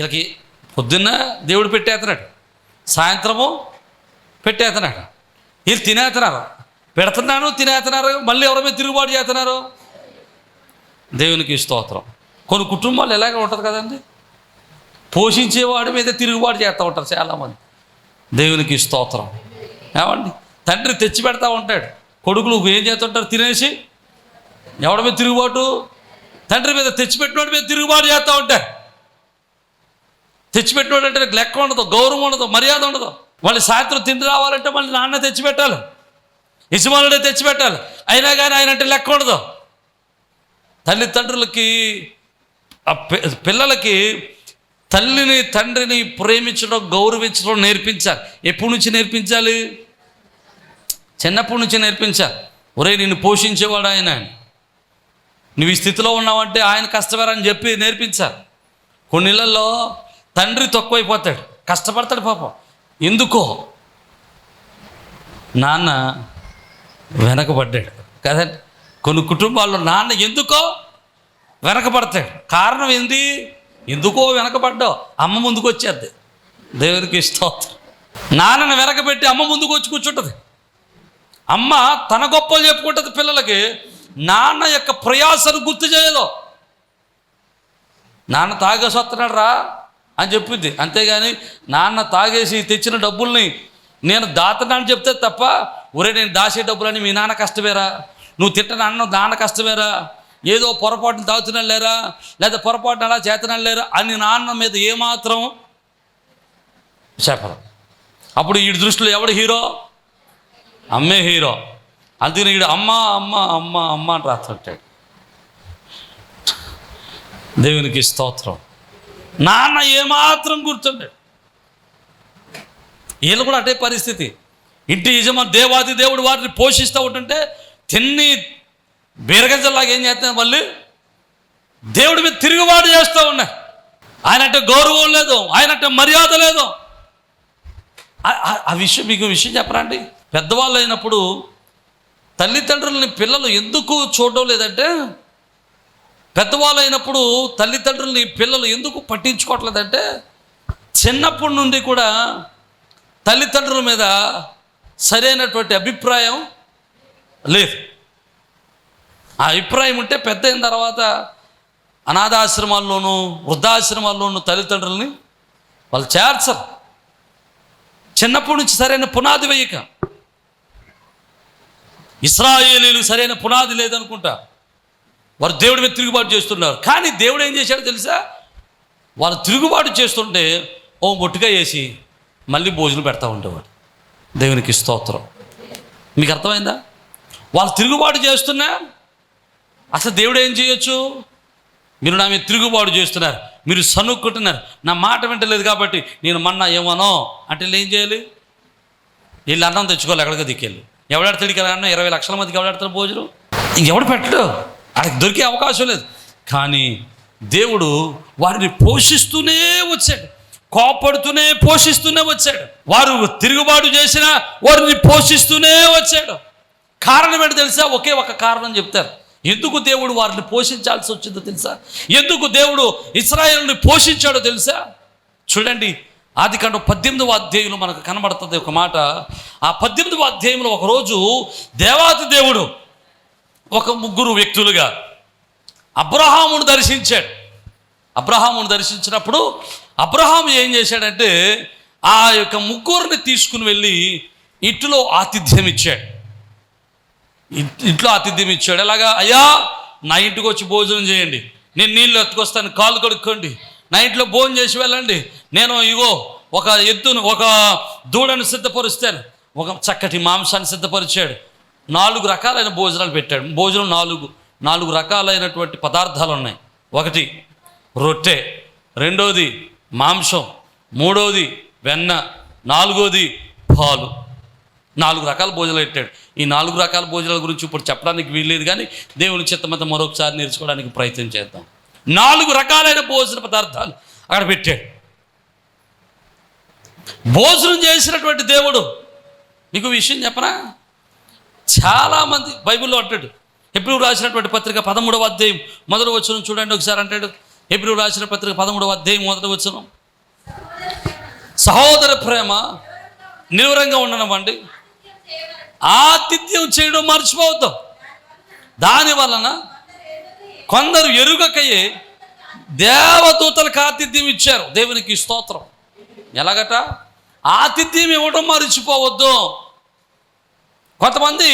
వీళ్ళకి పొద్దున్న దేవుడు పెట్టేస్తున్నాడు సాయంత్రము పెట్టేస్తున్నాడు వీళ్ళు తినేస్తున్నారు పెడుతున్నాను తినేస్తున్నారు మళ్ళీ ఎవరి మీద తిరుగుబాటు చేస్తున్నారు? దేవునికి స్తోత్రం. కొన్ని కుటుంబాలు ఎలాగ ఉంటుంది కదండి. పోషించేవాడి మీద తిరుగుబాటు చేస్తూ ఉంటారు చాలామంది. దేవునికి స్తోత్రం. ఏమండి? తండ్రి తెచ్చి పెడతా ఉంటాడు. కొడుకులు ఏం చేస్తుంటారు? తినేసి ఎవడి మీద తిరుగుబాటు? తండ్రి మీద తెచ్చిపెట్టినోడి మీద తిరుగుబాటు చేస్తూ ఉంటారు. తెచ్చిపెట్టినాడంటే లెక్క ఉండదు గౌరవం ఉండదు మర్యాద ఉండదు. మళ్ళీ సాయంత్రం తిండి రావాలంటే మళ్ళీ నాన్న తెచ్చిపెట్టాలి. యజమానుడే తెచ్చిపెట్టాలి. అయినా కానీ ఆయన అంటే లెక్క ఉండదు. తల్లిదండ్రులకి ఆ పిల్లలకి తల్లిని తండ్రిని ప్రేమించడం గౌరవించడం నేర్పించాలి. ఎప్పటి నుంచి నేర్పించాలి? చిన్నప్పటి నుంచి నేర్పించాలి. ఒరే నిన్ను పోషించేవాడు ఆయన. నువ్వు ఈ స్థితిలో ఉన్నావంటే ఆయన కష్టపరని చెప్పి నేర్పించాలి. కొన్ని ఇళ్ళల్లో తండ్రి తక్కువైపోతాడు. కష్టపడతాడు పాపం. ఎందుకో? నాన్న వెనకబడ్డాడు. కదండి కొన్ని కుటుంబాల్లో నాన్న ఎందుకో వెనకబడతాడు. కారణం ఏంది? ఎందుకో వెనకబడ్డావు? అమ్మ ముందుకు వచ్చేద్ది దేవునికి ఇష్టం నాన్నను వెనకబెట్టి అమ్మ ముందుకు వచ్చి కూర్చుంటుంది. అమ్మ తన గొప్పలు చెప్పుకుంటుంది పిల్లలకి నాన్న యొక్క ప్రయాసను గుర్తు చేయదు. నాన్న తాగేసి వస్తున్నాడు రా అని చెప్పింది. అంతేగాని నాన్న తాగేసి తెచ్చిన డబ్బుల్ని నేను దాతనని చెప్తే తప్ప ఒరే నేను దాసే డబ్బులని మీ నాన్న కష్టమేరా? నువ్వు తిట్టని అన్న నాన్న కష్టమేరా? ఏదో పొరపాటును తాగుతున్నా లేరా? లేదా పొరపాటున అలా చేతనా లేరా? అని నాన్న మీద ఏమాత్రం చెప్పరు. అప్పుడు ఈ దృష్టిలో ఎవడు హీరో? అమ్మే హీరో. అందుకని ఈడు అమ్మ అమ్మ అమ్మ అమ్మ అని రాస్తుంటాడు. దేవునికి స్తోత్రం. నాన్న ఏమాత్రం కూర్చుంటాడు వీళ్ళు కూడా అటే పరిస్థితి. ఇంటి యజమా దేవాది దేవుడు వారిని పోషిస్తూ ఉంటుంటే తిన్ని బీరగజల్లాగా ఏం చేస్తున్నారు మళ్ళీ? దేవుడి మీద తిరుగుబాటు చేస్తూ ఉన్నాయి ఆయన అంటే గౌరవం లేదు ఆయన అంటే మర్యాద లేదు. ఆ- ఆ విషయం మీకు విషయం చెప్పరా అండి? పెద్దవాళ్ళు అయినప్పుడు తల్లిదండ్రులని పిల్లలు ఎందుకు చూడడం లేదంటే పెద్దవాళ్ళు అయినప్పుడు తల్లిదండ్రుల్ని పిల్లలు ఎందుకు పట్టించుకోవట్లేదంటే చిన్నప్పటి నుండి కూడా తల్లిదండ్రుల మీద సరైనటువంటి అభిప్రాయం లేదు. ఆ అభిప్రాయం ఉంటే పెద్ద అయిన తర్వాత అనాథాశ్రమాల్లోనూ వృద్ధాశ్రమాల్లోనూ తల్లిదండ్రులని వాళ్ళు చేర్చరు. చిన్నప్పటి నుంచి సరైన పునాది వేయక. ఇస్రాయేలీలు సరైన పునాది లేదనుకుంటా. వారు దేవుడి మీద తిరుగుబాటు చేస్తున్నారు. కానీ దేవుడు ఏం చేశాడో తెలుసా? వాళ్ళు తిరుగుబాటు చేస్తుంటే ఓ మొట్టుగా వేసి మళ్ళీ భోజనం పెడతా ఉండేవాడు. దేవునికి స్తోత్రం. మీకు అర్థమైందా? వాళ్ళు తిరుగుబాటు చేస్తున్నా అసలు దేవుడు ఏం చేయొచ్చు? మీరు నా మీద తిరుగుబాటు చేస్తున్నారు. మీరు సనుక్కుంటున్నారు నా మాట వింటలేదు కాబట్టి నేను మన్నా ఏమనో అంటే ఏం చేయాలి? వీళ్ళు అన్నం తెచ్చుకోవాలి ఎక్కడికి దిక్కెళ్ళి. ఎవడాడతాడు కదా అన్న ఇరవై లక్షల మందికి ఎవడెడతారు భోజనం? ఇంకెవడు పెట్టడు. ఆయనకు దొరికే అవకాశం లేదు. కానీ దేవుడు వారిని పోషిస్తూనే వచ్చాడు. కోపడుతూనే పోషిస్తూనే వచ్చాడు. వారు తిరుగుబాటు చేసినా వారిని పోషిస్తూనే వచ్చాడు. కారణం ఏంటో తెలుసా? ఒకే ఒక కారణం చెప్తారు. ఎందుకు దేవుడు వారిని పోషించాల్సి వచ్చిందో తెలుసా? ఎందుకు దేవుడు ఇస్రాయేల్ని పోషించాడో తెలుసా? చూడండి ఆది కంటే పద్దెనిమిదవ అధ్యాయంలో మనకు కనబడుతుంది ఒక మాట. ఆ పద్దెనిమిదవ అధ్యాయంలో ఒకరోజు దేవాతి దేవుడు ఒక ముగ్గురు వ్యక్తులుగా. అబ్రహామును దర్శించాడు. అబ్రహామును దర్శించినప్పుడు అబ్రహాం ఏం చేశాడంటే ఆ యొక్క ముగ్గురిని తీసుకుని వెళ్ళి ఇంటిలో ఆతిథ్యం ఇచ్చాడు. ఇంట్లో ఆతిథ్యం ఇచ్చాడు. ఎలాగా? అయ్యా నా ఇంటికి వచ్చి భోజనం చేయండి. నేను నీళ్ళు ఎత్తుకొస్తాను కాలు కడుక్కోండి. నా ఇంట్లో భోజనం చేసి వెళ్ళండి. నేను ఇగో ఒక ఎద్దును ఒక దూడను సిద్ధపరుస్తాను. ఒక చక్కటి మాంసాన్ని సిద్ధపరిచాడు. నాలుగు రకాలైన భోజనాలు పెట్టాడు. భోజనం నాలుగు నాలుగు రకాలైనటువంటి పదార్థాలు ఉన్నాయి. ఒకటి రొట్టె. రెండోది మాంసం. మూడోది వెన్న. నాలుగోది పాలు. నాలుగు రకాల భోజనాలు పెట్టాడు. ఈ నాలుగు రకాల భోజనాల గురించి ఇప్పుడు చెప్పడానికి వీల్లేదు కానీ దేవుని చిత్తమంత మరొకసారి నేర్చుకోవడానికి ప్రయత్నం చేద్దాం. నాలుగు రకాలైన భోజన పదార్థాలు అక్కడ పెట్టాడు. భోజనం చేసినటువంటి దేవుడు. నీకు విషయం చెప్పనా? చాలామంది బైబిల్లో అంటాడు. ఎప్పుడు రాసినటువంటి పత్రిక పదమూడవ అధ్యాయం మొదటి వచ్చిన చూడండి ఒకసారి అంటాడు. ఎప్పుడు రాసిన పత్రిక పదమూడవ అధ్యాయం మొదట వచ్చును సహోదర ప్రేమ నిలువరంగా ఉండనివ్వండి. ఆతిథ్యం చేయడం మర్చిపోవద్దాం. దాని వలన కొందరు ఎరుగకయే దేవదూతలకు ఆతిథ్యం ఇచ్చారు. దేవునికి స్తోత్రం. ఎలాగట? ఆతిథ్యం ఇవ్వడం మర్చిపోవద్దు. కొంతమంది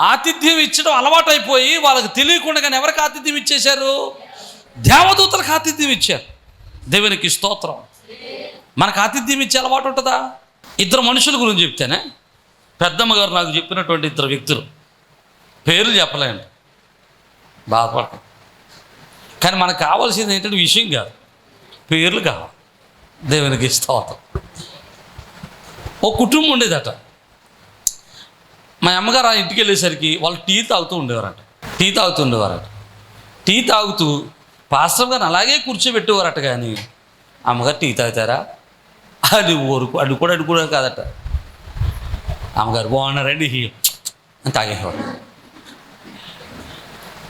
ఆతిథ్యం ఇచ్చడం అలవాటైపోయి వాళ్ళకి తెలియకుండా కానీ ఎవరికి ఆతిథ్యం ఇచ్చేశారు? దేవదూతలకు ఆతిథ్యం ఇచ్చారు. దేవునికి స్తోత్రం. మనకు ఆతిథ్యం ఇచ్చే అలవాటు ఉంటుందా? ఇద్దరు మనుషుల గురించి చెప్తేనే. పెద్దమ్మ గారు నాకు చెప్పినటువంటి ఇద్దరు వ్యక్తులు. పేర్లు చెప్పలేండి బాధపడటం కానీ మనకు కావాల్సింది ఏంటంటే విషయం కాదు. పేర్లు కావాలి. దేవునికి స్తోత్రం. ఓ కుటుంబం ఉండేదట. మా అమ్మగారు ఆ ఇంటికి వెళ్ళేసరికి వాళ్ళు టీ తాగుతూ ఉండేవారట. టీ తాగుతూ ఉండేవారట. టీ తాగుతూ పాస్టర్ గారిని అలాగే కూర్చోబెట్టేవారట కానీ అమ్మగారు టీ తాగుతారా? అది ఊరుకు అడు కూడా అడు కూడా కాదట. అమ్మగారు బాగున్నారండి. అని తాగేవాడు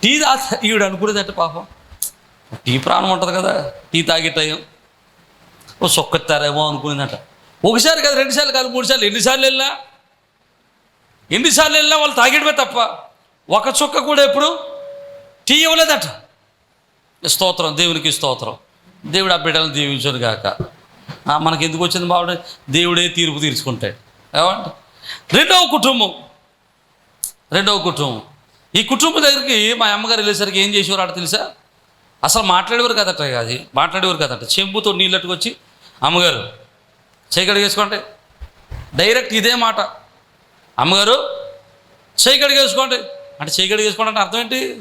టీ తా ఈవిడ అనుకునేదట పాపం. టీ ప్రాణం ఉంటుంది కదా టీ తాగే టైం. ఓ సొక్కెత్తారేమో అనుకునేదట. ఒకసారి కదా రెండుసార్లు కాదు మూడుసార్లు ఎన్నిసార్లు వెళ్ళినా ఎన్నిసార్లు వెళ్ళినా వాళ్ళు తాగిడమే తప్ప ఒక చుక్క కూడా ఎప్పుడు టీ ఇవ్వలేదట. స్తోత్రం దేవునికి స్తోత్రం. దేవుడు ఆ బిడ్డలను దీవించను గాక. మనకి ఎందుకు వచ్చింది బాబు? దేవుడే తీర్పు తీర్చుకుంటాడు. ఏమంటే? రెండవ కుటుంబం. రెండవ కుటుంబం. ఈ కుటుంబం దగ్గరికి మా అమ్మగారు వెళ్ళేసరికి ఏం చేసేవారు ఆడ తెలుసా? అసలు మాట్లాడేవారు కదట అది. మాట్లాడేవారు కదట. చెంబుతో నీళ్ళట్టుకు వచ్చి అమ్మగారు చేయగడిగేసుకోండి డైరెక్ట్ ఇదే మాట. అమ్మగారు చేయగడిగేసుకోండి అంటే చేయగడిగేసుకోండి అంటే అర్థం ఏంటి?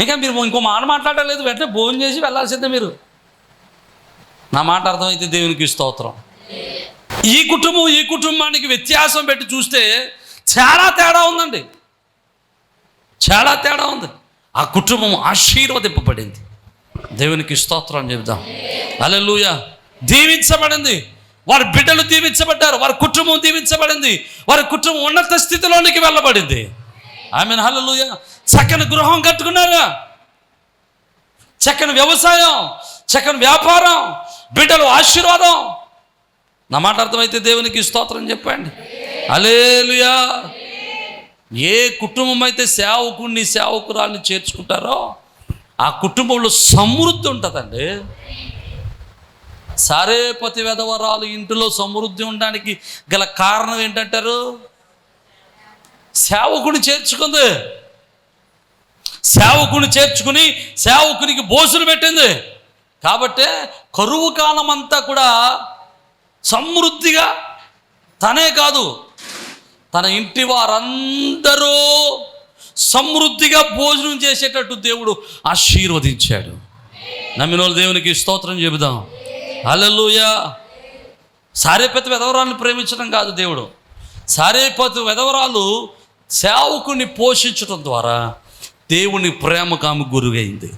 ఇంకా మీరు ఇంకో మాట మాట్లాడలేదు వెంటనే భోజనం చేసి వెళ్ళాల్సిందే మీరు. నా మాట అర్థమైతే దేవునికి స్తోత్రం. ఈ కుటుంబం ఈ కుటుంబానికి వ్యత్యాసం పెట్టి చూస్తే చాలా తేడా ఉందండి. చాలా తేడా ఉంది. ఆ కుటుంబం ఆశీర్వదింపబడింది. దేవునికి స్తోత్రం చెబుదాం. అలెలుయ దీవించబడింది. వారి బిడ్డలు దీవించబడ్డారు వారి కుటుంబం దీవించబడింది వారి కుటుంబం ఉన్నత స్థితిలోనికి వెళ్ళబడింది. ఆమె హలలుయ చక్కని గృహం కట్టుకున్నారా? చక్కని వ్యవసాయం చక్కని వ్యాపారం బిడ్డలు ఆశీర్వాదం. నా మాట అర్థమైతే దేవునికి స్తోత్రం చెప్పండి. అలేలుయా ఏ కుటుంబం అయితే సేవకుడిని సేవకురాల్ని చేర్చుకుంటారో ఆ కుటుంబంలో సమృద్ధి ఉంటుందండి. సారేపతి వెధవరాలు ఇంటిలో సమృద్ధి ఉండడానికి గల కారణం ఏంటంటారు? సేవకుని చేర్చుకుంది. సేవకుని చేర్చుకుని సేవకునికి భోజనం పెట్టింది. కాబట్టే కరువు కాలం అంతా కూడా సమృద్ధిగా తనే కాదు తన ఇంటి వారందరూ సమృద్ధిగా భోజనం చేసేటట్టు దేవుడు ఆశీర్వదించాడు. నమ్మిన వాళ్ళు దేవునికి స్తోత్రం చెబుదాం. అలలుయా సారేపతి వెధవరాలను ప్రేమించడం కాదు దేవుడు. సారేపతి వెధవరాలు సేవకుని పోషించడం ద్వారా దేవుని ప్రేమకు ఆమె గురుగైంది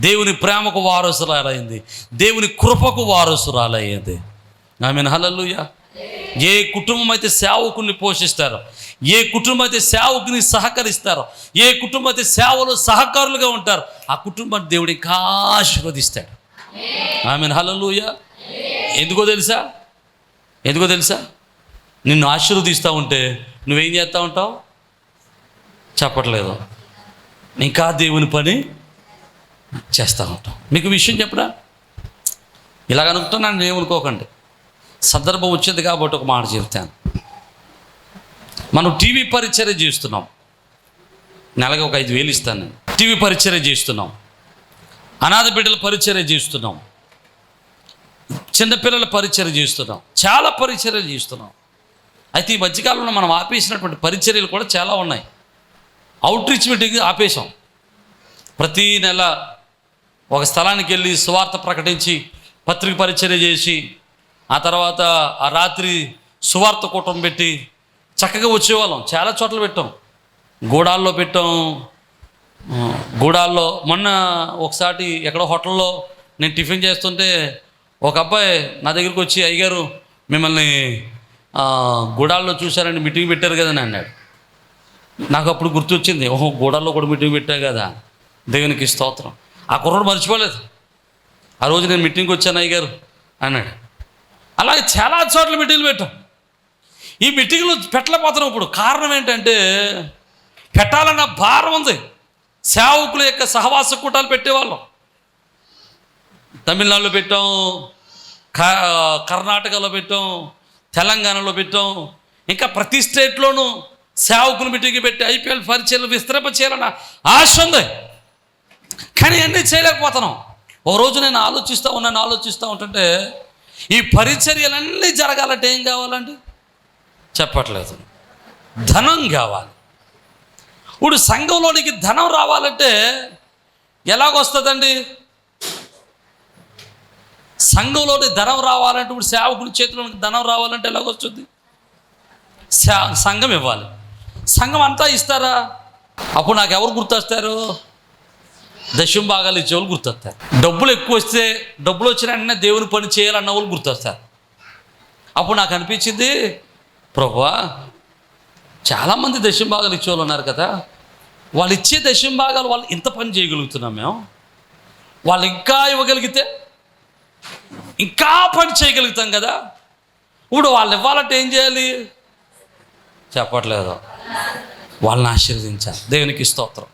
దేవుని ప్రేమకు వారసురాలైంది. దేవుని కృపకు వారసురాలయ్యింది ఆమె హల్లెలూయా. ఏ కుటుంబం అయితే సేవకుని పోషిస్తారో ఏ కుటుంబం అయితే సేవకుని సహకరిస్తారో ఏ కుటుంబం అయితే సేవలో సహకారులుగా ఉంటారో ఆ కుటుంబాన్ని దేవుడు ఇంకా ఆశీర్వదిస్తాడు. ఆమె హలలుయ ఎందుకో తెలుసా? ఎందుకో తెలుసా? నిన్ను ఆశీర్వదిస్తూ ఉంటే నువ్వేం చేస్తూ ఉంటావు? చెప్పట్లేదు. ఇంకా దేవుని పని చేస్తూ ఉంటాం మీకు విషయం చెప్పరా ఇలాగ అనుకుంటున్నాను నేను ఏమనుకోకండి. సందర్భం వచ్చింది కాబట్టి ఒక మాట చెప్తాను. మనం టీవీ పరిచర్య చేస్తున్నాం. నెలకి ఒక ఐదు వేలు ఇస్తాను నేను. టీవీ పరిచర్య చేస్తున్నాం. అనాథ బిడ్డల పరిచర్య చేస్తున్నాం. చిన్నపిల్లల పరిచర్య చేస్తున్నాం. చాలా పరిచర్యలు చేస్తున్నాం. అయితే ఈ మధ్యకాలంలో మనం ఆపేసినటువంటి పరిచర్యలు కూడా చాలా ఉన్నాయి. అవుట్ రీచ్ మీటింగ్ ఆపేసాం ప్రతీ నెల ఒక స్థలానికి వెళ్ళి సువార్త ప్రకటించి పత్రిక పరిచర్య చేసి ఆ తర్వాత ఆ రాత్రి సువార్త కూటం పెట్టి చక్కగా వచ్చేవాళ్ళం. చాలా చోట్ల పెట్టాం. గూడాల్లో పెట్టాం. గూడాల్లో మొన్న ఒకసారి ఎక్కడో హోటల్లో నేను టిఫిన్ చేస్తుంటే ఒక అబ్బాయి నా దగ్గరికి వచ్చి అయ్యగారు మిమ్మల్ని గూడాల్లో చూశారండి మీటింగ్ పెట్టారు కదని అన్నాడు. నాకు అప్పుడు గుర్తొచ్చింది ఓహో గూడాల్లో కూడా మీటింగ్ పెట్టా కదా దేవునికి స్తోత్రం. ఆ కుర్రోడు మర్చిపోలేదు. ఆ రోజు నేను మీటింగ్కి వచ్చాను అయ్యగారు అన్నాడు. అలాగే చాలా చోట్ల మీటింగ్లు పెట్టాం. ఈ మీటింగ్లు పెట్టలేకపోతున్నాం ఇప్పుడు. కారణం ఏంటంటే పెట్టాలన్న భారం ఉంది. సేవకుల యొక్క సహవాస కూటాలు పెట్టేవాళ్ళం. తమిళనాడులో పెట్టాం క- కర్ణాటకలో పెట్టాం తెలంగాణలో పెట్టాం. ఇంకా ప్రతి స్టేట్లోనూ సేవకులు మీటింగ్ పెట్టి ఐపీఎల్ పరిచయలు విస్తరింప చేయాలన్న ఆశ ఉంది. కానీ అన్నీ చేయలేకపోతున్నాం. ఓ రోజు నేను ఆలోచిస్తూ ఉన్నాను ఆలోచిస్తూ ఉంటుంటే ఈ పరిచర్యలన్నీ జరగాలంటే ఏం కావాలండి? చెప్పట్లేదు. ధనం కావాలి. ఇప్పుడు సంఘంలోనికి ధనం రావాలంటే ఎలాగొస్తుందండి? సంఘంలోని ధనం రావాలంటే ఇప్పుడు సేవకుడి చేతిలో ధనం రావాలంటే ఎలాగొస్తుంది? సంఘం ఇవ్వాలి. సంఘం అంతా ఇస్తారా? అప్పుడు నాకు ఎవరు గుర్తొస్తారు? దశం భాగాలు ఇచ్చేవాళ్ళు గుర్తొస్తారు. డబ్బులు ఎక్కువ వస్తే డబ్బులు వచ్చిన వెంటనే దేవుని పని చేయాలన్న వాళ్ళు గుర్తొస్తారు. అప్పుడు నాకు అనిపించింది ప్రభా చాలామంది దశం భాగాలు ఇచ్చేవాళ్ళు ఉన్నారు కదా. వాళ్ళు ఇచ్చే దశం భాగాలు వాళ్ళు ఇంత పని చేయగలుగుతున్నాం మేము. వాళ్ళు ఇంకా ఇవ్వగలిగితే ఇంకా పని చేయగలుగుతాం కదా? ఇప్పుడు వాళ్ళు ఇవ్వాలంటే ఏం చేయాలి? చెప్పట్లేదు. వాళ్ళని ఆశీర్వదించాలి దేవునికి స్తోత్రం.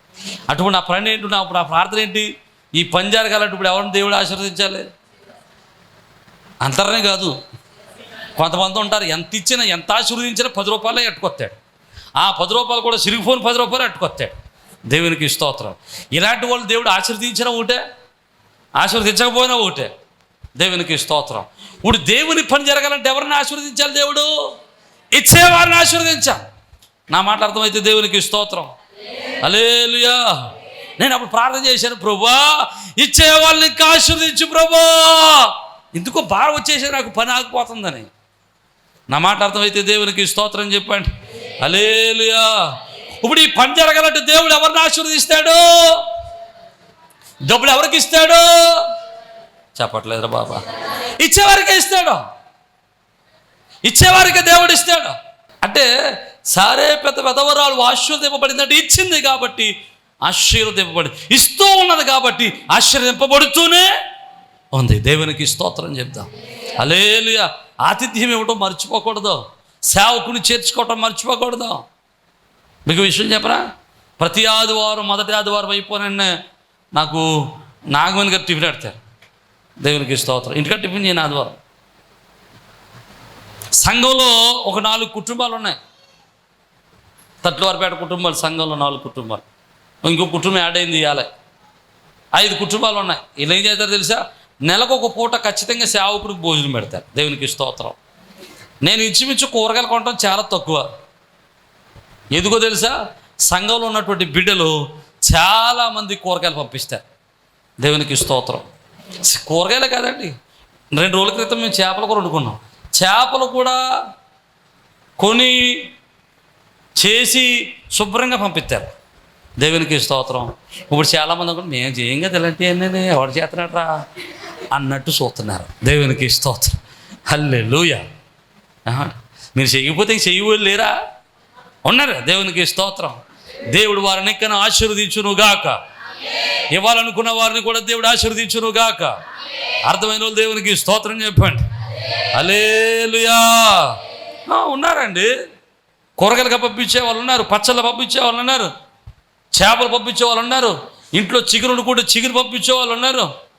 అటువంటి నా పని ఏంటి? నా నా ప్రార్థన ఏంటి? ఈ పని జరగాలంటే ఇప్పుడు ఎవరిని దేవుడు ఆశీర్వదించాలి? అంతరనే కాదు. కొంతమంది ఉంటారు ఎంత ఇచ్చినా ఎంత ఆశీర్వదించినా పది రూపాయలే ఎట్టుకొస్తాడు. ఆ పది రూపాయలు కూడా సిరిగిపోని పది రూపాయలు ఎట్టుకొస్తాడు. దేవునికి స్తోత్రం. ఇలాంటి వాళ్ళు దేవుడు ఆశీర్వదించినా ఒకటే ఆశీర్వదించకపోయినా ఒకటే. దేవునికి స్తోత్రం. ఇప్పుడు దేవుని పని జరగాలంటే ఎవరిని ఆశీర్వదించాలి దేవుడు? ఇచ్చేవారిని ఆశీర్వదించాలి. నా మాట అర్థమైతే దేవునికి స్తోత్రం. అలేలుయా నేను అప్పుడు ప్రార్థన చేశాను ప్రభా ఇచ్చే వాళ్ళని ఆశీర్వదించు ప్రభా. ఎందుకో భారం వచ్చేసి నాకు పని ఆగిపోతుందని. నా మాట అర్థమైతే దేవునికి స్తోత్రం చెప్పండి. అలేలుయా ఇప్పుడు ఈ పని జరగాలంటే దేవుడు ఎవరిని ఆశీర్వదిస్తాడు? డబ్బులు ఎవరికి ఇస్తాడు? చెప్పట్లేదురా బాబా. ఇచ్చేవారికే ఇస్తాడు. ఇచ్చేవారికి దేవుడు ఇస్తాడు. అంటే సారే పెద్ద పెద్దవరాలు ఆశీర్వదింపబడిందంటే ఇచ్చింది కాబట్టి ఆశీర్వదింపబడి ఇస్తూ ఉన్నది కాబట్టి ఆశీర్వదింపబడుతూనే ఉంది. దేవునికి స్తోత్రం చెప్దాం. అలేలు ఆతిథ్యం ఇవ్వటం మర్చిపోకూడదు. సేవకుని చేర్చుకోవటం మర్చిపోకూడదు. మీకు విషయం చెప్పరా? ప్రతి ఆదివారం మొదటి ఆదివారం అయిపోయిన నాకు నాగమణి గారు టిఫిన్ పెడతారు. దేవునికి స్తోత్రం. ఇంటికా టిఫిన్ చేయను ఆదివారం సంఘంలో ఒక నాలుగు కుటుంబాలు ఉన్నాయి. తట్లవారిపేట కుటుంబాలు సంఘంలో నాలుగు కుటుంబాలు. ఇంకో కుటుంబం యాడ్ అయింది ఇవ్వాలి ఐదు కుటుంబాలు ఉన్నాయి. వీళ్ళు ఏం చేస్తారు తెలుసా? నెలకు ఒక పూట ఖచ్చితంగా సేవకుడికి భోజనం పెడతారు. దేవునికి స్తోత్రం. నేను ఇంచుమించు కూరగాయలు కొనడం చాలా తక్కువ. ఎందుకో తెలుసా? సంఘంలో ఉన్నటువంటి బిడ్డలు చాలామంది కూరగాయలు పంపిస్తారు. దేవునికి స్తోత్రం. కూరగాయలే కాదండి. రెండు రోజుల క్రితం మేము చేపలు కూర వండుకున్నాం. చేపలు కూడా కొని చేసి శుభ్రంగా పంపిస్తారు. దేవునికి స్తోత్రం. ఇప్పుడు చాలామంది అనుకుంటే మేము చేయం కదా ఇలాంటి ఎవరు చేస్తున్నాడ్రా? అన్నట్టు చూస్తున్నారు. దేవునికి స్తోత్రం. హల్లే లూయ మీరు చేయకపోతే ఇంక లేరా? ఉన్నారా. దేవునికి స్తోత్రం. దేవుడు వారిని ఎక్కన ఆశీర్వదించును గాక ఇవ్వాలనుకున్న వారిని కూడా దేవుడు ఆశీర్వదించును గాక అర్థమైన వాళ్ళు దేవునికి స్తోత్రం చెప్పండి. అలేలుయా ఉన్నారండి. కూరగాయలుగా పంపించే వాళ్ళు ఉన్నారు పచ్చళ్ళు పంపించే వాళ్ళు ఉన్నారు చేపలు పంపించే వాళ్ళు ఉన్నారు ఇంట్లో చిగురును కూడా చిగురు పంపించే వాళ్ళు ఉన్నారు.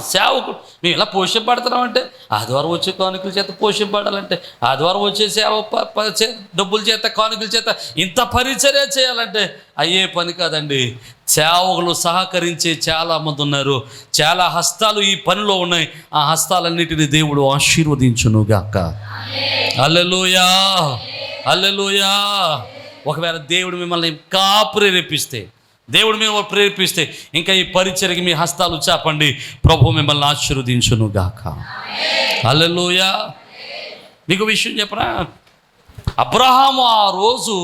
సేవకుడు. మేము ఇలా పోషింపడుతున్నామంటే ఆదివారం వచ్చే కానుకల చేత పోషింపడాలంటే ఆదివారం వచ్చే సేవ డబ్బుల చేత కానుకల చేత ఇంత పరిచర్య చేయాలంటే అయ్యే పని కాదండి. సేవకులు సహకరించే చాలా మంది ఉన్నారు. చాలా హస్తాలు ఈ పనిలో ఉన్నాయి. ఆ హస్తాలన్నిటిని దేవుడు ఆశీర్వదించునుగాక. అల్లెలుయా అల్లెలుయా ఒకవేళ దేవుడు మిమ్మల్ని ఇంకా ప్రేరేపిస్తే దేవుడు మేము ప్రేరేపిస్తే ఇంకా ఈ పరిచయకి మీ హస్తాలు చాపండి. ప్రభు మిమ్మల్ని ఆశీర్వదించును గాక అల్లెలుయా మీకు విషయం చెప్పరా అబ్రహాము ఆ రోజు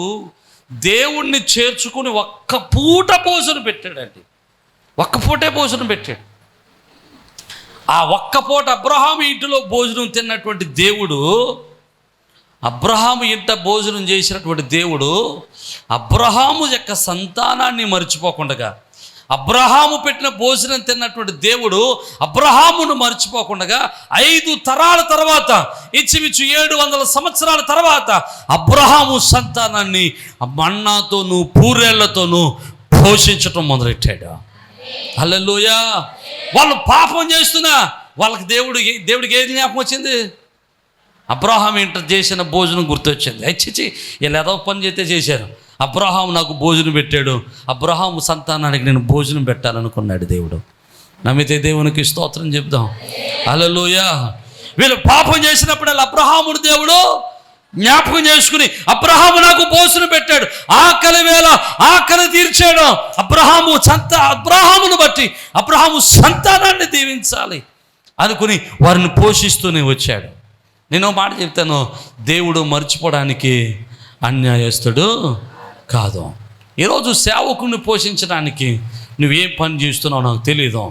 దేవుణ్ణి చేర్చుకుని ఒక్క పూట భోజనం పెట్టాడండి. ఒక్క పూటే భోజనం పెట్టాడు. ఆ ఒక్క పూట అబ్రహాం ఇంటిలో భోజనం తిన్నటువంటి దేవుడు అబ్రహాము ఇంట భోజనం చేసినటువంటి దేవుడు అబ్రహాము యొక్క సంతానాన్ని మర్చిపోకుండా అబ్రహాము పెట్టిన భోజనం తిన్నటువంటి దేవుడు అబ్రహామును మర్చిపోకుండా ఐదు తరాల తర్వాత ఇచ్చిమిచ్చు ఏడు వందల సంవత్సరాల తర్వాత అబ్రహాము సంతానాన్ని మన్నాతోనూ పూరేళ్ళతోనూ పోషించటం మొదలెట్టాడు. అల్లెలుయా వాళ్ళు పాపం చేస్తున్నా వాళ్ళకి దేవుడు దేవుడికి ఏది జ్ఞాపకం వచ్చింది? అబ్రాహాం ఇంట చేసిన భోజనం గుర్తొచ్చింది. అచ్చిచి వీళ్ళు ఏదో పని చేస్తే చేశారు. అబ్రహాం నాకు భోజనం పెట్టాడు. అబ్రహాం సంతానానికి నేను భోజనం పెట్టాలనుకున్నాడు దేవుడు. నమ్మితే దేవునికి స్తోత్రం చెప్దాం. అలలోయ వీళ్ళు పాపం చేసినప్పుడు అబ్రహాముడు దేవుడు జ్ఞాపకం చేసుకుని అబ్రహాము నాకు భోజనం పెట్టాడు. ఆకలి వేళ ఆకలి తీర్చాడు అబ్రహాము సంత అబ్రహామును బట్టి అబ్రహాము సంతానాన్ని దీవించాలి అనుకుని వారిని పోషిస్తూనే వచ్చాడు. నేను మాట చెప్తాను. దేవుడు మర్చిపోవడానికి అన్యాయస్తుడు కాదు. ఈరోజు సేవకుని పోషించడానికి నువ్వేం పని చేస్తున్నావు నాకు తెలియదు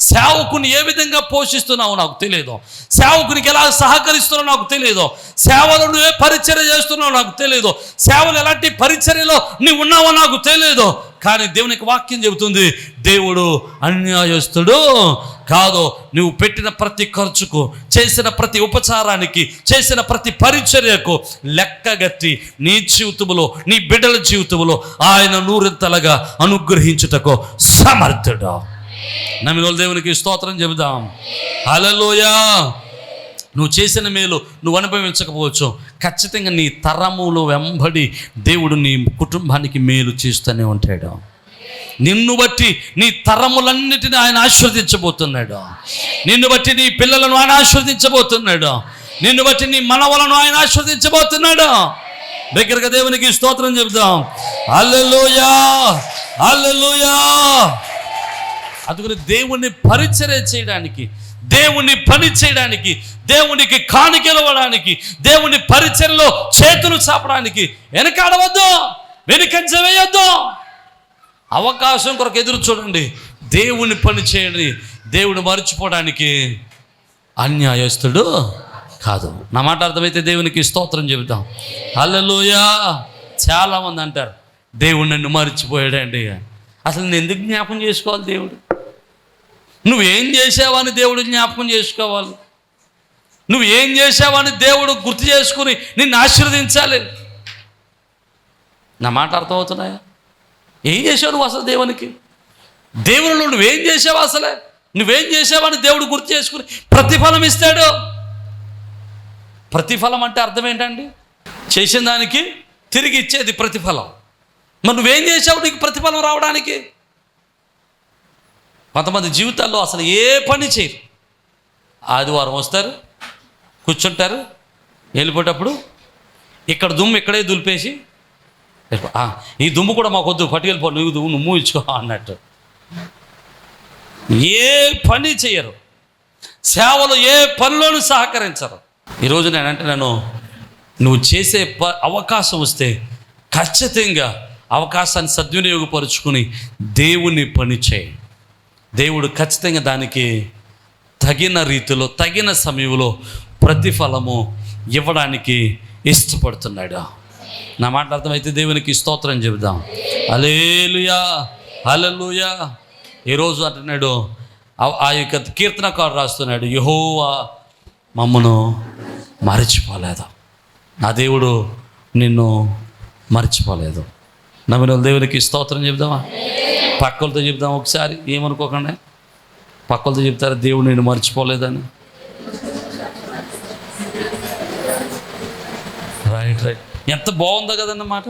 సేవకుని ఏ విధంగా పోషిస్తున్నావు నాకు తెలియదు సేవకునికి ఎలా సహకరిస్తున్నావు నాకు తెలియదు సేవలు నువ్వే పరిచర్య చేస్తున్నావు నాకు తెలియదు సేవలు ఎలాంటి పరిచర్యలో నీవు ఉన్నావో నాకు తెలియదు కానీ దేవునికి వాక్యం చెబుతుంది దేవుడు అన్యాయస్తుడు కాదు. నువ్వు పెట్టిన ప్రతి ఖర్చుకు చేసిన ప్రతి ఉపచారానికి చేసిన ప్రతి పరిచర్యకు లెక్కగట్టి నీ జీవితంలో నీ బిడ్డల జీవితంలో ఆయన నూరింతలుగా అనుగ్రహించుటకు సమర్థుడు. నమ్మిన దేవునికి స్తోత్రం చెబుదాం. హలలోయా నువ్వు చేసిన మేలు నువ్వు అనుభవించకపోవచ్చు. ఖచ్చితంగా నీ తరములు వెంబడి దేవుడు నీ కుటుంబానికి మేలు చేస్తూనే ఉంటాడు. నిన్ను బట్టి నీ తరములన్నిటిని ఆయన ఆశీర్వదించబోతున్నాడు. నిన్ను బట్టి నీ పిల్లలను ఆయన ఆశీర్వదించబోతున్నాడు. నిన్ను బట్టి నీ మనవలను ఆయన ఆశీర్వదించబోతున్నాడు. దగ్గరగా దేవునికి స్తోత్రం చెబుదాం. అల్లెలుయా అల్లెలుయా అందుకని దేవుణ్ణి పరిచర్య చేయడానికి దేవుణ్ణి పని చేయడానికి దేవునికి కానికెలవడానికి దేవుని పరిచయంలో చేతులు చాపడానికి వెనకాడవద్దు వెనుకంజ వేయొద్దు అవకాశం కొరకు ఎదురు చూడండి. దేవుని పని చేయండి. దేవుడు మర్చిపోవడానికి అన్యాయస్తుడు కాదు. నా మాట అర్థమైతే దేవునికి స్తోత్రం చెబుతాం. హల్లెలూయా. చాలామంది అంటారు దేవుడు నన్ను మర్చిపోయాడండి. అసలు నేను ఎందుకు జ్ఞాపం చేసుకోవాలి దేవుడు? నువ్వేం చేసావని దేవుడు జ్ఞాపకం చేసుకోవాలి. నువ్వు ఏం చేసావని దేవుడు గుర్తు చేసుకుని నిన్ను ఆశీర్వదించాలి. నా మాట అర్థమవుతున్నాయా ఏం చేసావు నువ్వు అసలు దేవునికి? దేవునిలో నువ్వేం చేసావు అసలే? నువ్వేం చేసావని దేవుడు గుర్తు చేసుకుని ప్రతిఫలం ఇస్తాడు. ప్రతిఫలం అంటే అర్థం ఏంటండి? చేసిన దానికి తిరిగి ఇచ్చేది ప్రతిఫలం. మరి నువ్వేం చేసావు నీకు ప్రతిఫలం రావడానికి? కొంతమంది జీవితాల్లో అసలు ఏ పని చేయరు. ఆదివారం వస్తారు కూర్చుంటారు వెళ్ళిపోయేటప్పుడు ఇక్కడ దుమ్ము ఇక్కడే దులిపేసి ఈ దుమ్ము కూడా మాకు వద్దు పట్టుకెళ్ళిపో నువ్వు దుమ్ము నువ్వు ఇచ్చుకో అన్నట్టు. ఏ పని చేయరు. సేవలు ఏ పనిలోనూ సహకరించరు. ఈరోజు నేనంటే నేను నువ్వు చేసే ప అవకాశం వస్తే ఖచ్చితంగా అవకాశాన్ని సద్వినియోగపరుచుకుని దేవుని పని చేయి. దేవుడు ఖచ్చితంగా దానికి తగిన రీతిలో తగిన సమయంలో ప్రతిఫలము ఇవ్వడానికి ఇష్టపడుతున్నాడు. నా మాట అర్థమైతే దేవునికి స్తోత్రం చెబుదాం. అలేలుయా అలలుయా ఈరోజు అంటున్నాడు ఆ- ఆ యొక్క కీర్తనకారు రాస్తున్నాడు యహోవా మమ్మను మరచిపోలేదు. నా దేవుడు నిన్ను మర్చిపోలేదు. నమ్మిన దేవునికి స్తోత్రం చెప్దామా? పక్కలతో చెప్దాం ఒకసారి? ఏమనుకోకుండా. పక్కలతో చెప్తారా దేవుడు నేను మర్చిపోలేదని రైట్ రైట్ ఎంత బాగుందో కదన్నమాట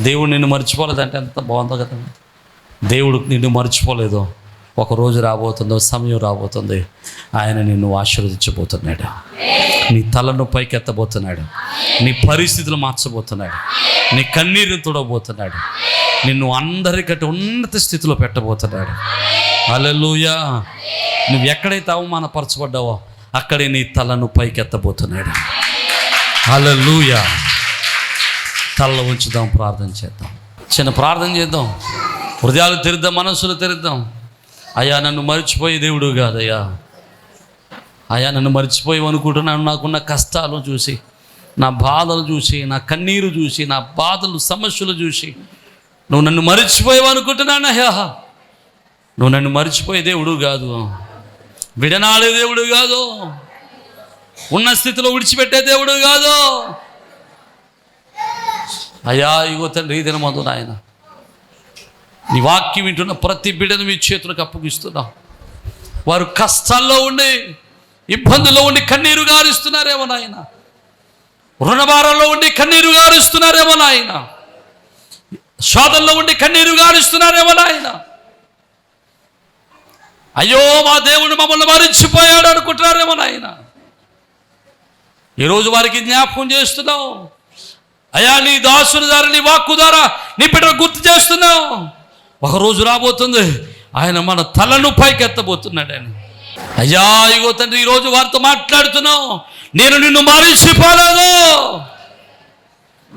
దేవుడు నిన్ను మర్చిపోలేదంటే ఎంత బాగుందో కదండి. దేవుడు నిన్ను మర్చిపోలేదు. ఒక రోజు రాబోతుందో సమయం రాబోతుంది. ఆయన నిన్ను ఆశీర్వదించబోతున్నాడు. నీ తలను పైకెత్తబోతున్నాడు. నీ పరిస్థితులు మార్చబోతున్నాడు. నీ కన్నీరుని తుడబోతున్నాడు నిన్ను అందరికంటే ఉన్నత స్థితిలో పెట్టబోతున్నాడు. అలలుయా నువ్వు ఎక్కడైతే అవమానపరచబడ్డావో అక్కడే నీ తలను పైకెత్తబోతున్నాడు. అలలుయా తలలో ఉంచుదాం ప్రార్థన చేద్దాం. చిన్న ప్రార్థన చేద్దాం. హృదయాలు తెరుద్దాం మనసులు తెరుద్దాం. అయ్యా నన్ను మర్చిపోయే దేవుడు కాదయ్యా. అయ్యా నన్ను మర్చిపోయి అనుకుంటున్నాను. నాకున్న కష్టాలు చూసి నా బాధలు చూసి నా కన్నీరు చూసి నా బాధలు సమస్యలు చూసి నువ్వు నన్ను మర్చిపోయావు అనుకుంటున్నాను? అయ్యా నువ్వు నన్ను మర్చిపోయే దేవుడు కాదు. విడనాడే దేవుడు కాదు. ఉన్న స్థితిలో విడిచిపెట్టే దేవుడు కాదు. అయ్యా ఇగో తండ్రి దినమందు నాయన నీ వాక్యం వింటున్న ప్రతి బిడ్డను మీ చేతులకు అప్పగిస్తున్నావు వారు కష్టాల్లో ఉండి ఇబ్బందుల్లో ఉండి కన్నీరు గారిస్తున్నారేమో నాయన. రుణభారంలో ఉండి కన్నీరు గారుస్తున్నారేమో నాయన. శోధనలో ఉండి కన్నీరు గారుస్తున్నారేమో నాయన. అయ్యో మా దేవుడు మమ్మల్ని మరిచిపోయాడు అనుకుంటున్నారేమో నాయన. ఈరోజు వారికి జ్ఞాపకం చేస్తున్నావు. అయా నీ దాసుని ద్వారా నీ వాక్కు ద్వారా నీ బిడ్డను గుర్తు చేస్తున్నావు. ఒక రోజు రాబోతుంది. ఆయన మన తలను పైకెత్తబోతున్నాడు ఆయన. అయ్యా ఇగో తండ్రి ఈరోజు వారితో మాట్లాడుతున్నావు. నేను నిన్ను మరిచిపోలేదు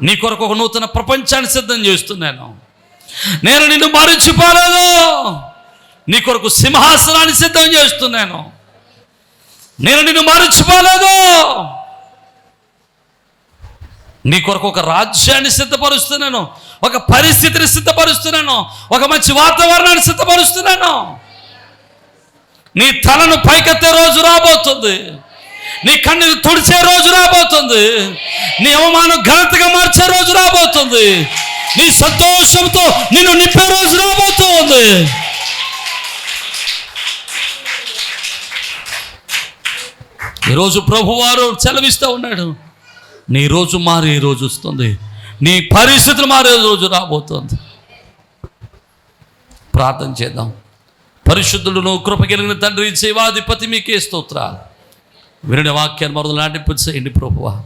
నీ కొరకు ఒక నూతన ప్రపంచాన్ని సిద్ధం చేస్తున్నాను. నేను నిన్ను మరిచిపోలేదు నీ కొరకు సింహాసనాన్ని సిద్ధం చేస్తున్నాను. నేను నిన్ను మరిచిపోలేదు నీ కొరకు ఒక రాజ్యాన్ని సిద్ధపరుస్తున్నాను. ఒక పరిస్థితిని సిద్ధపరుస్తున్నాను. ఒక మంచి వాతావరణాన్ని సిద్ధపరుస్తున్నాను. నీ తలను పైకెత్తే రోజు రాబోతుంది. నీ కన్నీరు తుడిచే రోజు రాబోతుంది. నీ అవమానం ఘనతగా మార్చే రోజు రాబోతుంది. నీ సంతోషంతో నిన్ను నింపే రోజు రాబోతుంది. ఈరోజు ప్రభువారు సెలవిస్తూ ఉన్నాడు. నీ రోజు మారే రోజు వస్తుంది. నీ పరిస్థితులు మారే రోజు రాబోతుంది. ప్రార్థన చేద్దాం. పరిశుద్ధులను కృప కలిగిన తండ్రి సేవాధిపతి మీకే స్తోత్రాలు. వినడి వాక్యాన్ని మరొకరు నాటింపచేయండి ప్రభువా.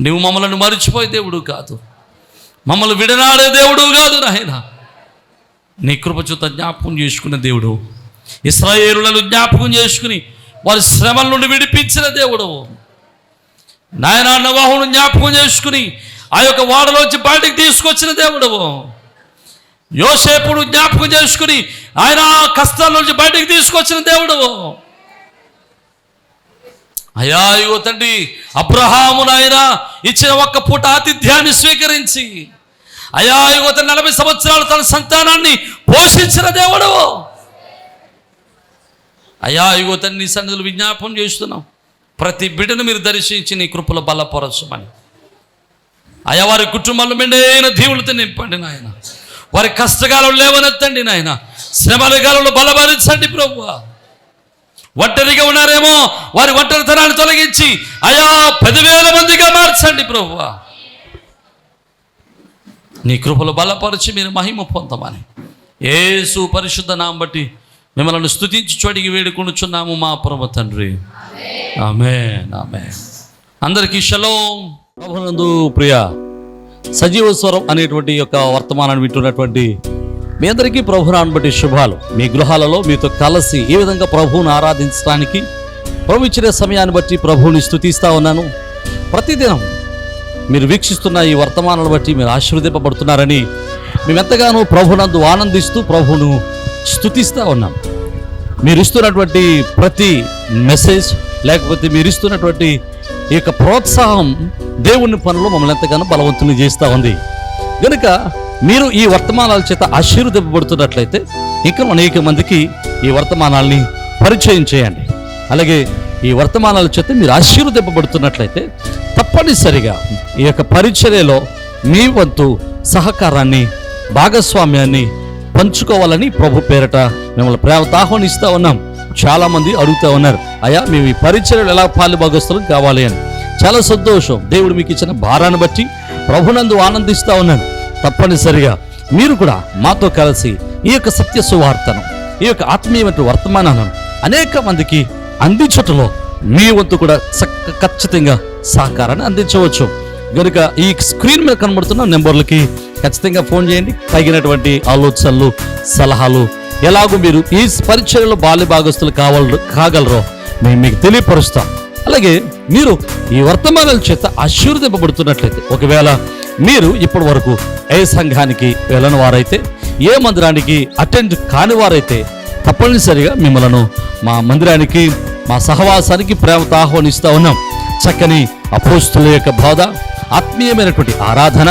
నువ్వు మమ్మల్ని మరిచిపోయే దేవుడు కాదు. మమ్మల్ని విడనాడే దేవుడు కాదు నాయన. నీ కృపచుత జ్ఞాపకం చేసుకున్న దేవుడు. ఇస్రాయేలులను జ్ఞాపకం చేసుకుని వారి శ్రమల నుండి విడిపించిన దేవుడు. నాయన నవాహును జ్ఞాపకం చేసుకుని ఆ యొక్క వాడలోంచి బయటికి తీసుకొచ్చిన దేవుడవు యోసేపుడు జ్ఞాపకం చేసుకుని ఆయన కష్టాల నుంచి బయటకు తీసుకొచ్చిన దేవుడు. అయ్యా ఇగో తండ్రి అబ్రహాము నాయన ఇచ్చిన ఒక్క పూట ఆతిథ్యాన్ని స్వీకరించి అయ్యా యువత నలభై సంవత్సరాలు తన సంతానాన్ని పోషించిన దేవుడు. అయ్యా ఇగో నీ సన్నిధులు విజ్ఞాపం చేస్తున్నాం. ప్రతి బిడ్డను మీరు దర్శించి నీ కృపలో బలపరచమని. అయ్యా వారి కుటుంబంలో మెండైన దీవులతో నింపండి నాయన. వారి కష్టకాలం లేవనెత్తండి నాయన. శ్రమల కాలంలో బలపరించండి ప్రభు ఒంటరిగా ఉన్నారేమో వారి ఒంటరితనాన్ని తొలగించి అయా పదివేల మందిగా మార్చండి ప్రభు నీ కృపలు బలపరిచి మీరు మహిమ పొందమని. ఏసు పరిశుద్ధ నామం బట్టి మిమ్మల్ని స్తుతించి చోటికి వేడుకొనుచున్నాము మా ప్రభు తండ్రి. ఆమె ఆమె అందరికీ షలోం. ప్రభునందు ప్రియ సజీవ స్వరం అనేటువంటి యొక్క వర్తమానాన్ని వింటున్నటువంటి మీ అందరికీ ప్రభుని బట్టి శుభాలు. మీ గృహాలలో మీతో కలిసి ఏ విధంగా ప్రభువును ఆరాధించడానికి ప్రభు ఇచ్చిన సమయాన్ని బట్టి ప్రభువుని స్థుతిస్తూ ఉన్నాను. ప్రతిదినం మీరు వీక్షిస్తున్న ఈ వర్తమానాలను బట్టి మీరు ఆశీర్వదింపబడుతున్నారని మేమెంతగానో ప్రభునందు ఆనందిస్తూ ప్రభువును స్తుతిస్తూ ఉన్నాం. మీరు ఇస్తున్నటువంటి ప్రతి మెసేజ్ లేకపోతే మీరు ఇస్తున్నటువంటి ఈ యొక్క ప్రోత్సాహం దేవుని పనులు మమ్మల్ని ఎంతగానో బలవంతుని చేస్తూ ఉంది. కనుక మీరు ఈ వర్తమానాల చేత ఆశీర్వదింపబడుతున్నట్లయితే ఇంకా అనేక మందికి ఈ వర్తమానాల్ని పరిచయం చేయండి. అలాగే ఈ వర్తమానాల చేత మీరు ఆశీర్వదింపబడుతున్నట్లయితే తప్పనిసరిగా ఈ యొక్క పరిచర్యలో మీ వంతు సహకారాన్ని భాగస్వామ్యాన్ని పంచుకోవాలని ప్రభు పేరట మిమ్మల్ని ప్రేమతో ఆహ్వానిస్తూ ఉన్నాం. చాలామంది అడుగుతూ ఉన్నారు అయ్యా మేము ఈ పరిచయలు ఎలా పాలు భాగస్థలం కావాలి అని. చాలా సంతోషం. దేవుడు మీకు ఇచ్చిన భారాన్ని బట్టి ప్రభునందు ఆనందిస్తూ ఉన్నాను తప్పనిసరిగా మీరు కూడా మాతో కలిసి ఈ యొక్క సత్య సువార్తను ఈ యొక్క ఆత్మీయమైన వర్తమానాలను అనేక మందికి అందించటంలో మీ వంతు కూడా చక్క ఖచ్చితంగా సహకారాన్ని అందించవచ్చు. కనుక ఈ స్క్రీన్ మీద కనబడుతున్న నెంబర్లకి ఖచ్చితంగా ఫోన్ చేయండి. తగినటువంటి ఆలోచనలు సలహాలు ఎలాగో మీరు ఈ పరిచయలో బాల్య భాగస్తులు కావాలి కాగలరో మేము మీకు తెలియపరుస్తాం. అలాగే మీరు ఈ వర్తమానాల చేత ఆశీర్వదింపబడుతున్నట్లయితే ఒకవేళ మీరు ఇప్పటి వరకు ఏ సంఘానికి వెళ్ళని వారైతే ఏ మందిరానికి అటెండ్ కాని వారైతే తప్పనిసరిగా మిమ్మలను మా మందిరానికి మా సహవాసానికి ప్రేమతో ఆహ్వానిస్తూ ఉన్నాం. చక్కని అపోస్తుల యొక్క బోధ ఆత్మీయమైనటువంటి ఆరాధన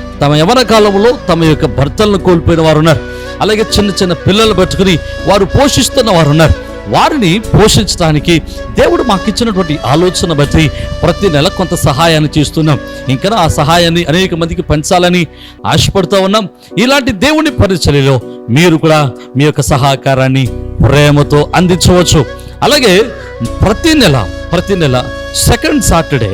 తమ యవన కాలంలో తమ యొక్క భర్తలను కోల్పోయిన వారు ఉన్నారు అలాగే చిన్న చిన్న పిల్లలు పట్టుకుని వారు పోషిస్తున్న వారు ఉన్నారు వారిని పోషించడానికి దేవుడు మాకు ఇచ్చినటువంటి ఆలోచన బట్టి ప్రతి నెల కొంత సహాయాన్ని చేస్తున్నాం. ఇంకా ఆ సహాయాన్ని అనేక మందికి పంచాలని ఆశపడుతూ ఉన్నాం. ఇలాంటి దేవుని పరిచర్యలో మీరు కూడా మీ యొక్క సహకారాన్ని ప్రేమతో అందించవచ్చు. అలాగే ప్రతి నెల ప్రతి నెల సెకండ్ సాటర్డే